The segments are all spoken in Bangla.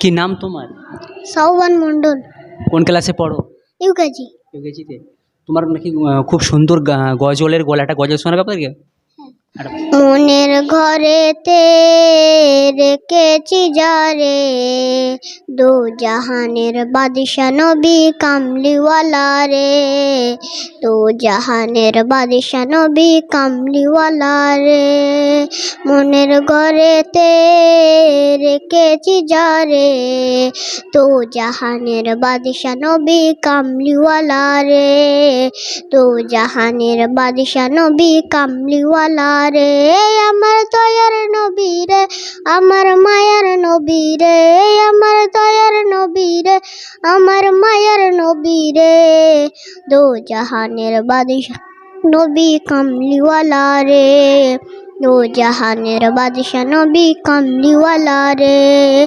কি নাম তোমার? সাউবান মণ্ডল। কোন ক্লাসে পড়ো? ইউকেজি। ইউকেজিতে। তোমার নাকি খুব সুন্দর গজলের গলাটা গজল শোনাবে ব্যাপার কি? একটা মনের ঘরেতে রেখেছি যারে দু জাহানের বাদিশা নবী কামলিওয়ালা রে দু জাহানের বাদিশা নবী কামলিওয়ালা রে মনের ঘরেতে রেখেছি যারে দু জাহানের বাদিশা নবী কামলিওয়ালা রে দু জাহানের বাদিশা নবী কামলিওয়ালা রে আমার দয়ার নবী রে আমার মায়ার নবী রে আমার দয়ার নবী রে আমার মায়ার নবী রে দু জাহানের বাদিশা নবী কামলিওয়ালা রে, দু জাহানের বাদিশা নবী কামলিওয়ালা রে।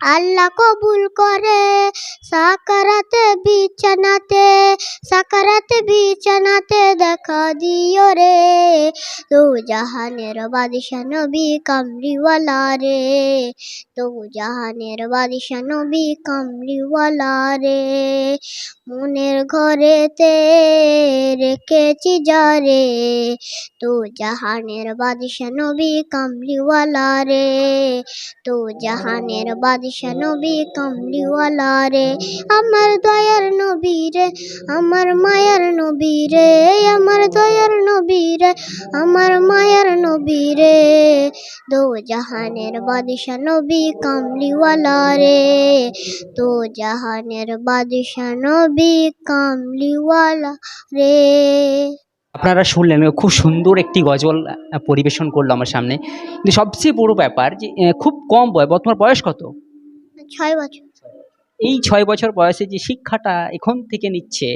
আল্লাহ কবুল করে। সাকারাতে, বিছানাতে সাকারাতে, বিছানাতে দেখা দিও রে। তো জাহানের বাদিশা নবী কামরিওয়ালা রে। তো জাহানের বাদিশা নবী কামরিওয়ালা রে। মনের ঘরেতে রেখেছি যারে তো জাহানের বাদিশা নবী কামলিওয়ালা রে। তো জাহানের বাদিশা নবী রে, আমার দয়ার নবী রে, আমার মায়ার নবী রে, আমার দয়ার নবী রে, আমার মায়ার নবী রে। দো জাহানের বাদিশা নবী কামলিওয়ালা রে তো জাহানের বাদিশা নবী কামলিওয়ালা রে। আপনারা শুনলেন, খুব সুন্দর একটি গজল পরিবেশন করল আমার সামনে। কিন্তু সবচেয়ে বড় ব্যাপার যে খুব কম বয়স তোমার বয়স কত? ছয় বছর। এই ছয় বছর বয়সে যে শিক্ষাটা এখন থেকে নিচ্ছে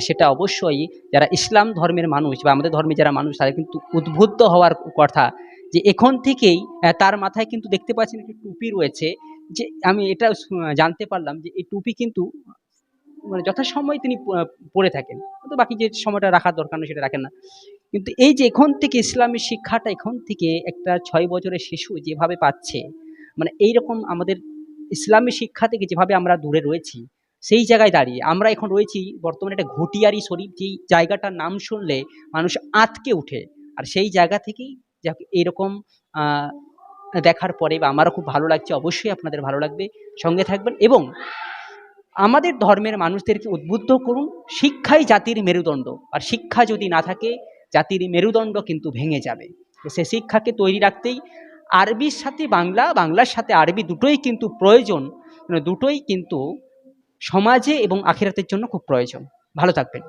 সেটা অবশ্যই যারা ইসলাম ধর্মের মানুষ বা আমাদের ধর্মে যারা মানুষ তাদের কিন্তু উদ্বুদ্ধ হওয়ার কথা যে এখন থেকেই তার মাথায় কিন্তু দেখতে পাচ্ছেন একটি টুপি রয়েছে যে আমি এটা জানতে পারলাম যে এই টুপি কিন্তু মানে যথাসময় তিনি প- পরে থাকেন। তো বাকি যে সময়টা রাখার দরকার নেই সেটা রাখেন না। কিন্তু এই যে এখন থেকে ইসলামের শিক্ষাটা এখন থেকে একটা ছয় বছরের শিশু যেভাবে পাচ্ছে মানে এইরকম আমাদের ইসলামী শিক্ষা থেকে যেভাবে আমরা দূরে রয়েছি, সেই জায়গায় দাঁড়িয়ে আমরা এখন রয়েছি বর্তমানে একটা ঘটিয়ারি শরীফ, যেই জায়গাটার নাম শুনলে মানুষ আঁতকে উঠে আর সেই জায়গা থেকেই যাক এইরকম দেখার পরে বা আমারও খুব ভালো লাগছে, অবশ্যই আপনাদের ভালো লাগবে। সঙ্গে থাকবেন এবং আমাদের ধর্মের মানুষদেরকে উদ্বুদ্ধ করুন, শিক্ষাই জাতির মেরুদণ্ড। আর শিক্ষা যদি না থাকে, জাতির মেরুদণ্ড কিন্তু ভেঙে যাবে। সে শিক্ষাকে তৈরি রাখতেই আরবির সাথে বাংলা, বাংলার সাথে আরবি দুটোই কিন্তু প্রয়োজন মানে দুটোই কিন্তু সমাজে এবং আখিরাতের জন্য খুব প্রয়োজন। ভালো থাকবেন।